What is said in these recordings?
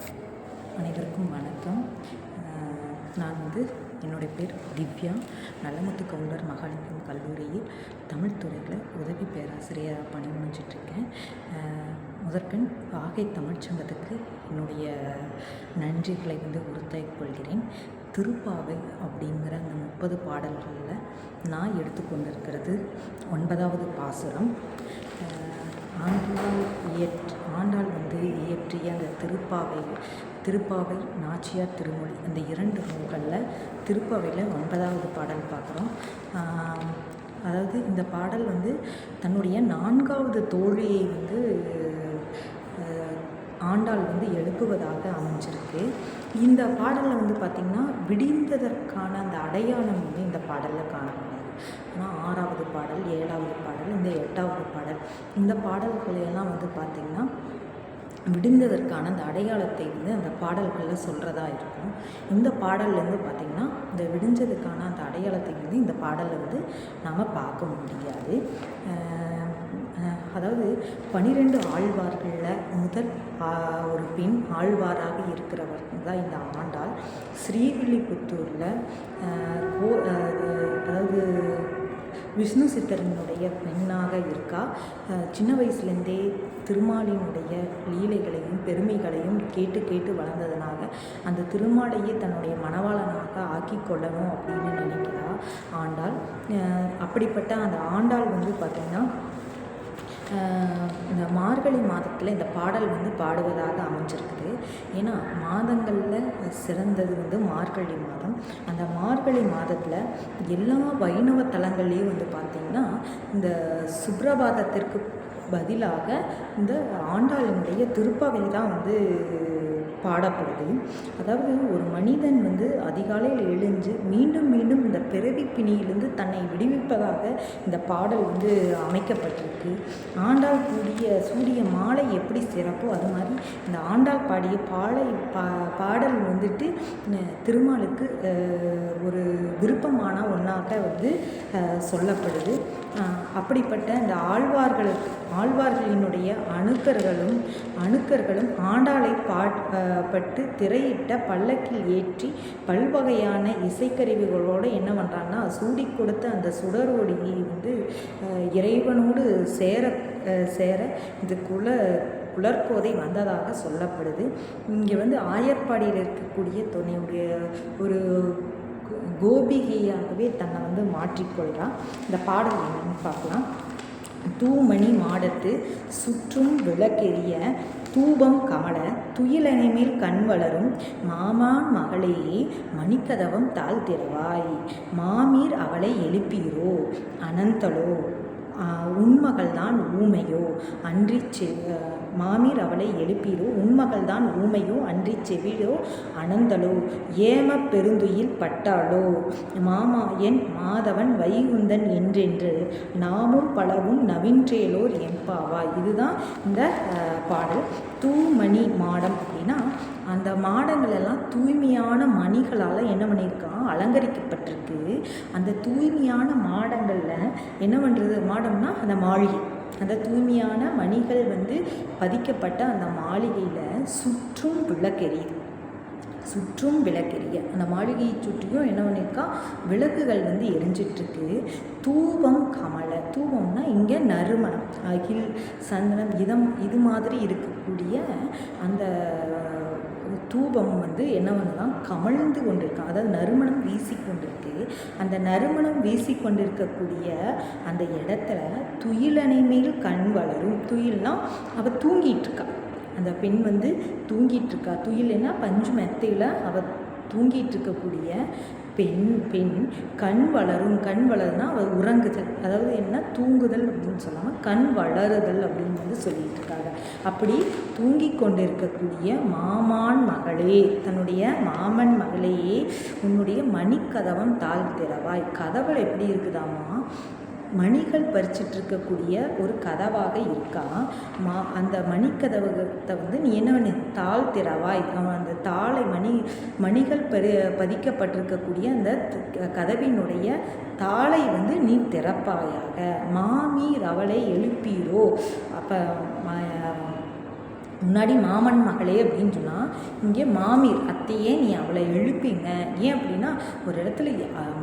அனைவருக்கும் வணக்கம். நான் வந்து என்னுடைய பேர் திவ்யா. நல்லமுத்து கவுண்டர் மகாலிங்கம் கல்லூரியில் தமிழ் துறையில் உதவி பேராசிரியராக பணிபுரிஞ்சிட்ருக்கேன். முதற்கண் வாகை தமிழ்ச்சங்கத்துக்கு என்னுடைய நன்றிகளை வந்து உறுத்தாய் கொள்கிறேன். திருப்பாவை அப்படிங்கிற அந்த முப்பது பாடல்களில் நான் எடுத்துக்கொண்டிருக்கிறது ஒன்பதாவது பாசுரம். ஆண்டாள் இயற் ஆண்டாள் வந்து இயற்றிய அந்த திருப்பாவை திருப்பாவை நாச்சியார் திருமொழி. அந்த இரண்டு நூல்களில் திருப்பாவையில் ஒன்பதாவது பாடல் பார்க்குறோம். அதாவது இந்த பாடல் வந்து தன்னுடைய நான்காவது தோழியை வந்து ஆண்டாள் வந்து எழுப்புவதாக அமைஞ்சிருக்கு. இந்த பாடலில் வந்து பார்த்திங்கன்னா விடிந்ததற்கான அந்த அடையாளம் வந்து இந்த பாடலில் காணப்படுது. ஆனால் ஆறாவது பாடல் ஏழாவது பாடல் எட்டாவது பாடல். இந்த பாடல்களையெல்லாம் வந்து பார்த்திங்கன்னா விடிந்ததற்கான அந்த அடையாளத்தை வந்து அந்த பாடல்களில் சொல்கிறதா இருக்கும். இந்த பாடல்லேருந்து பார்த்திங்கன்னா இந்த விடிஞ்சதுக்கான அந்த அடையாளத்தை வந்து இந்த பாடலில் வந்து நாம் பார்க்க முடியாது. அதாவது பனிரெண்டு ஆழ்வார்களில் முதல் ஒரு பெண் ஆழ்வாராக இருக்கிறவர் தான் இந்த ஆண்டாள். ஸ்ரீவில்லிபுத்தூரில் கோ அதாவது விஷ்ணு சித்தரனுடைய பெண்ணாக இருக்கா. சின்ன வயசுலேருந்தே திருமாலினுடைய லீலைகளையும் பெருமைகளையும் கேட்டு கேட்டு வளர்ந்ததுனால அந்த திருமாலையே தன்னுடைய மணவாளனாக ஆக்கி கொள்ளணும் அப்படின்னு நினைக்கிறா. ஆண்டாள் அப்படிப்பட்ட அந்த ஆண்டாள் வந்து பார்த்திங்கன்னா இந்த மார்கழி மாதத்தில் இந்த பாடல் வந்து பாடுவதாக அமைஞ்சிருக்குது. ஏன்னா மாதங்களில் சிறந்தது வந்து மார்கழி மாதம். அந்த மார்கழி மாதத்தில் எல்லா வைணவ தலங்கள்லேயும் வந்து பார்த்திங்கன்னா இந்த சுப்ரபாதத்திற்கு பதிலாக இந்த ஆண்டாளினுடைய திருப்பவை தான் வந்து பாடப்படுது. அதாவது ஒரு மனிதன் வந்து அதிகாலையில் எழுந்து மீண்டும் மீண்டும் இந்த பிறவி பிணியிலிருந்து தன்னை விடுவிப்பதாக இந்த பாடல் வந்து அமைக்கப்பட்டிருக்கு. ஆண்டாள் கூடிய சூரிய மாலை எப்படி சிறப்போ அது மாதிரி இந்த ஆண்டாள் பாடிய பாடை பா பாடல் வந்துட்டு திருமாலுக்கு ஒரு விருப்பமான ஒன்றாக வந்து சொல்லப்படுது. அப்படிப்பட்ட இந்த ஆழ்வார்களுக்கு ஆழ்வார்களினுடைய அணுக்கர்களும் அணுக்கர்களும் ஆண்டாளை பாட் பட்டு திரையிட்ட பல்லக்கில் ஏற்றி பல்வகையான இசைக்கருவிகளோடு என்ன பண்ணுறாங்கன்னா சூடி கொடுத்த அந்த சுடரொடியை வந்து இறைவனோடு சேர சேர இந்த குல குளர்கோதை வந்ததாக சொல்லப்படுது. இங்கே வந்து ஆயர்பாடியில் இருக்கக்கூடிய துணையுடைய ஒரு கோபிகையாகவே தன்னை வந்து மாற்றிக்கொள்கிறான் இந்த பாடல் என்னன்னு பார்க்கலாம். தூமணி மாடத்து சுற்றும் விளக்கெரிய தூபம் கமல துயிலனைமேல் கண் வளரும் மாமான் மகளையே மணிக்கதவம் தாழ் திறவாய். மாமீர் அவளை எழுப்பீரோ அனந்தலோ? ஆஹ் தான் ஊமையோ? அன்றி செ மாமீர் அவளை எழுப்பீரோ உன்மகள்தான் ஊமையோ அன்றி செவிலோ அனந்தலோ ஏம பெருந்துயில் பட்டாளோ. மாமா என் மாதவன் வைகுந்தன் என்றென்று நாமும் பலவும் நவின்றேலோர் எம்பாவா இதுதான் இந்த பாடல். தூமணி மாடம் அப்படின்னா அந்த மாடங்கள் எல்லாம் தூய்மையான மணிகளால் என்ன பண்ணியிருக்கான் அலங்கரிக்கப்பட்டிருக்கு. அந்த தூய்மையான மாடங்களில் என்ன பண்ணுறது மாடம்னா அந்த மாளிகை. அந்த தூய்மையான மணிகள் வந்து பதிக்கப்பட்ட அந்த மாளிகையில் சுற்றும் விளக்கெரியுது சுற்றும் விளக்கெரிய. அந்த மாளிகையை சுற்றியும் என்ன பண்ணியிருக்கான் விளக்குகள் வந்து எரிஞ்சிட்ருக்கு. தூபம் கமல. தூபம்னா இங்கே நறுமணம். அகில் சந்தனம் இதம் இது மாதிரி இருக்கக்கூடிய அந்த தூபம் வந்து என்ன பண்ணுதான் கமழ்ந்து கொண்டிருக்கு அதாவது நறுமணம் வீசி கொண்டிருக்கு அந்த நறுமணம் வீசி கொண்டிருக்கக்கூடிய அந்த இடத்துல துயிலனை மேல் கண் வளரும். துயில்னா அவள் தூங்கிட்டு இருக்கா அந்த பெண் வந்து தூங்கிட்டு இருக்கா துயில்னா பஞ்சு மெத்தையில் அவள் தூங்கிட்டு இருக்கக்கூடிய பெண் பெண் கண் வளரும் கண் வளருனா அவள் உறங்குதல். அதாவது என்ன? தூங்குதல் அப்படின்னு சொல்லாமல் கண் வளருதல் அப்படின்னு வந்து சொல்லிட்டு இருக்காங்க. அப்படி தூங்கி கொண்டிருக்கக்கூடிய மாமான் மகளே தன்னுடைய மாமன் மகளையே உன்னுடைய மணிக்கதவம் தாழ் திறவாய் கதவுல எப்படி இருக்குதாமா மணிகள் பறிச்சிட்ருக்கக்கூடிய ஒரு கதவாக இருக்கான் மா அந்த மணிக்கதவத்தை வந்து நீ என்ன பண்ணு? தாள் திறவாய். அவன் அந்த தாளை மணி மணிகள் பறி பதிக்கப்பட்டிருக்கக்கூடிய அந்த கதவினுடைய தாளை வந்து நீ திறப்பாயாக. மாமீர் அவளை எழுப்பீரோ? அப்போ முன்னாடி மாமன் மகளே அப்படின்னு சொன்னால் இங்கே மாமீர் அத்தையே நீ அவளை எழுப்பிங்க. ஏன் அப்படின்னா ஒரு இடத்துல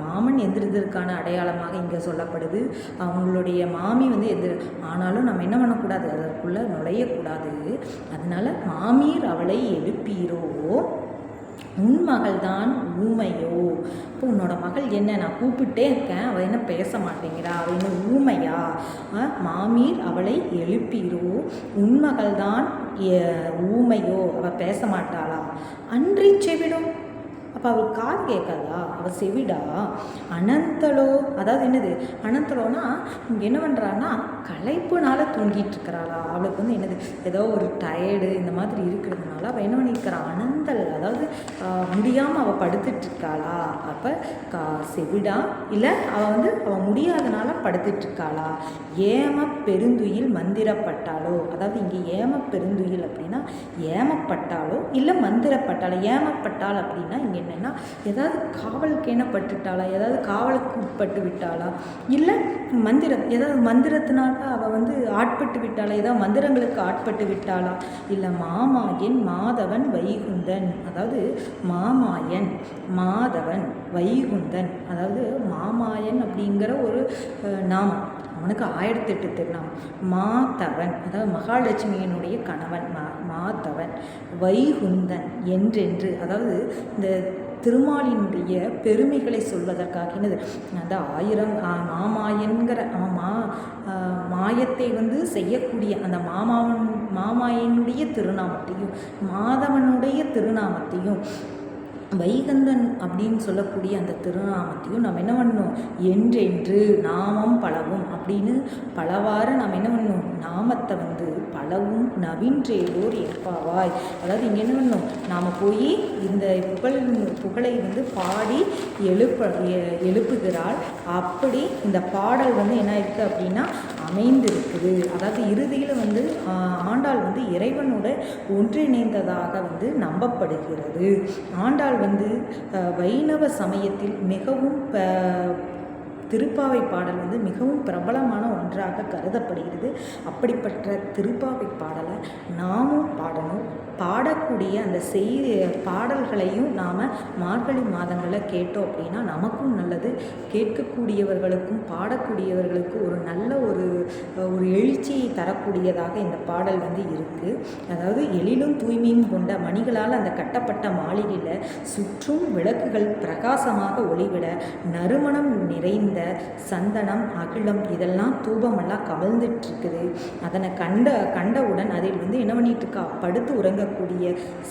மாமன் எந்திரதற்கான அடையாளமாக இங்கே சொல்லப்படுது. அவங்களுடைய மாமி வந்து எதிர் ஆனாலும் நம்ம என்ன பண்ணக்கூடாது? அதற்குள்ளே நுழையக்கூடாது. அதனால மாமீர் அவளை எழுப்பீரோ? உன் மகள் தான் ஊமையோ? இப்போ உன்னோட மகள் என்ன? நான் கூப்பிட்டே இருக்கேன். அவள் என்ன பேச மாட்டேங்கிறா? அவள் என்ன ஊமையா? மாமீர் அவளை எழுப்பீரோ? உன் மகள் தான் ஊமையோ? அவள் பேச மாட்டாளா? அன்றி செவிடும். அப்போ அவள் காது கேட்காதா? அவள் செவிடா? அனந்தலோ அதாவது என்னது? அனந்தலோனா இங்கே என்ன பண்ணுறான்னா களைப்புனால தூங்கிட்டு இருக்கிறாளா? அவளுக்கு வந்து என்னது? ஏதோ ஒரு டயர்டு இந்த மாதிரி இருக்கிறதுனால அவள் என்ன பண்ணியிருக்கிறா? அனந்தல் அதாவது முடியாமல் அவள் படுத்துட்டு இருக்காளா? அப்போ கா செவிடா? இல்லை அவள் வந்து அவள் முடியாதனால படுத்துட்ருக்காளா? ஏம பெருந்துயில் மந்திரப்பட்டாலோ அதாவது இங்கே ஏம பெருந்துயில் அப்படின்னா ஏமப்பட்டாலோ இல்லை மந்திரப்பட்டாலோ ஏமப்பட்டாள் அப்படின்னா இங்கே என்னென்னா ஏதாவது காவலுக்கு என்ன பட்டுட்டாளா ஏதாவது காவலுக்கு உட்பட்டு விட்டாளா? இல்லை மந்திரம் ஏதாவது மந்திரத்தினால அவள் வந்து ஆட்பட்டு விட்டாளா? ஏதாவது மந்திரங்களுக்கு ஆட்பட்டு விட்டாளா? இல்லை மாமாயன் மாதவன் வைகுந்தன் அதாவது மாமாயன் மாதவன் வைகுந்தன் அதாவது மாமாயன் அப்படிங்கிற ஒரு நாமம் அவனுக்கு ஆயிரத்தி எட்டு திருநாமம் மாதவன் அதாவது மகாலட்சுமியினுடைய கணவன் மா மாதவன் வைகுந்தன் என்றென்று அதாவது இந்த திருமாலினுடைய பெருமைகளை சொல்வதற்காக என்னது அந்த ஆயிரம் மாமாயன்கிற மா மாயத்தை வந்து செய்யக்கூடிய அந்த மாமாவன் மாமாயனுடைய திருநாமத்தையும் மாதவனுடைய திருநாமத்தையும் வைகந்தன் அப்படின்னு சொல்லக்கூடிய அந்த திருநாமத்தையும் நம்ம என்ன பண்ணணும் என்றென்று நாமம் பழவும் அப்படின்னு பலவாறு நாம் என்ன பண்ணணும் நாமத்தை வந்து பழவும் நவீன்றேதோர் ஏற்பாவாய். அதாவது இங்கே என்ன பண்ணணும் நாம் போய் இந்த புகழ் புகழை வந்து பாடி எழுப்ப எழுப்புகிறாள். அப்படி இந்த பாடல் வந்து என்ன இருக்குது அப்படின்னா அமைந்திருக்குது. அதாவது இறுதியில் வந்து ஆண்டாள் வந்து இறைவனோட ஒன்றிணைந்ததாக வந்து நம்பப்படுகிறது. ஆண்டாள் வந்து வைணவ சமயத்தில் மிகவும் ப- திருப்பாவை பாடல் வந்து மிகவும் பிரபலமான ஒன்றாக கருதப்படுகிறது. அப்படிப்பட்ட திருப்பாவை பாடலை நாமும் பாடணும். பாடக்கூடிய அந்த செய்தி பாடல்களையும் நாம் மார்கழி மாதங்களில் கேட்டோம் அப்படின்னா நமக்கும் நல்லது. கேட்கக்கூடியவர்களுக்கும் பாடக்கூடியவர்களுக்கும் ஒரு நல்ல ஒரு ஒரு எழுச்சியை தரக்கூடியதாக இந்த பாடல் வந்து இருக்குது அதாவது எழிலும் தூய்மையும் கொண்ட மணிகளால் அந்த கட்டப்பட்ட மாளிகையில் சுற்றும் விளக்குகள் பிரகாசமாக ஒளிவிட நறுமணம் நிறைந்த சந்தனம் அகிலம் இதெல்லாம் தூபமெல்லாம் கவர்ந்துட்டுருக்குது அதனை கண்ட கண்டவுடன் அதில் வந்து என்ன பண்ணிட்டு இருக்கா படுத்து உறங்கக்கூடிய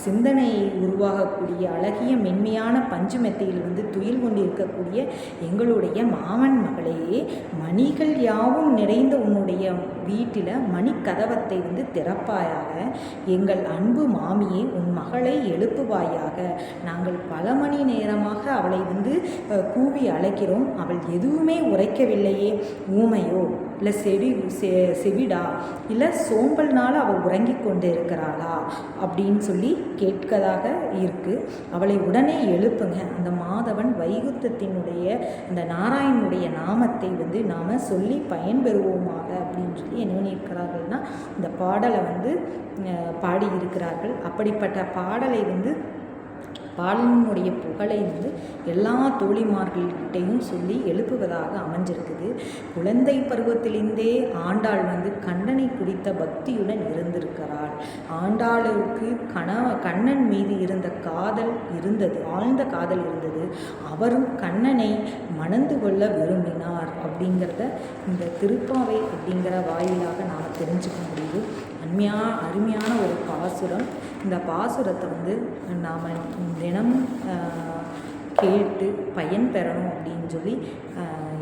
சிந்தனை உருவாகக்கூடிய அழகிய மென்மையான பஞ்சு மெத்தையில் வந்து துயில் கொண்டு இருக்கக்கூடிய எங்களுடைய மாமன் மகளே மணிகள் யாவும் நிறைந்த உன்னுடைய வீட்டில் மணிக்கதவத்தை வந்து திறப்பாயாக. எங்கள் அன்பு மாமியே உன் மகளை எழுப்புவாயாக. நாங்கள் பல மணி நேரமாக அவளை வந்து கூவி அழைக்கிறோம். அவள் எதுவுமே உரைக்கவில்லையே. ஊமையோ இல்லை செடி செ செவிடா? இல்லை சோம்பல்னால அவள் உறங்கி கொண்டு இருக்கிறாளா? அப்படின்னு சொல்லி கேட்கதாக இருக்குது அவளை உடனே எழுப்புங்க. அந்த மாதவன் வைகுத்தத்தினுடைய அந்த நாராயணனுடைய நாமத்தை வந்து நாம் சொல்லி பயன்பெறுவோமாக அப்படின்னு சொல்லி என்ன பண்ணியிருக்கிறார்கள்னா இந்த பாடலை வந்து பாடியிருக்கிறார்கள். அப்படிப்பட்ட பாடலை வந்து பாடலினுடைய புகழை வந்து எல்லா தோழிமார்கள்கிட்டையும் சொல்லி எழுப்புவதாக அமைஞ்சிருக்குது. குழந்தை பருவத்திலிருந்தே ஆண்டாள் வந்து கண்ணனை குறித்த பக்தியுடன் இருந்திருக்கிறாள். ஆண்டாளுக்கு கணவ கண்ணன் மீது இருந்த காதல் இருந்தது ஆழ்ந்த காதல் இருந்தது. அவரும் கண்ணனை மணந்து கொள்ள விரும்பினார் அப்படிங்கிறத இந்த திருப்பாவை அப்படிங்கிற வாயிலாக நாம் தெரிஞ்சுக்க முடியுது. அருமையா அருமையான ஒரு பாசுரம். இந்த பாசுரத்தை வந்து நாம் தினம் கேட்டு பயன் பெறணும் அப்படின்னு சொல்லி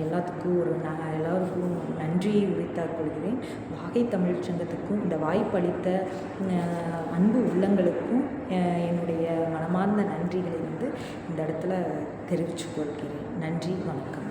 எல்லாத்துக்கும் ஒரு ந எல்லோருக்கும் நன்றியை உரித்தாக் கொள்கிறேன். வாகை தமிழ் சங்கத்துக்கும் இந்த வாய்ப்பளித்த அன்பு உள்ளங்களுக்கும் என்னுடைய மனமார்ந்த நன்றிகளை வந்து இந்த இடத்துல தெரிவித்துக் கொள்கிறேன். நன்றி வணக்கம்.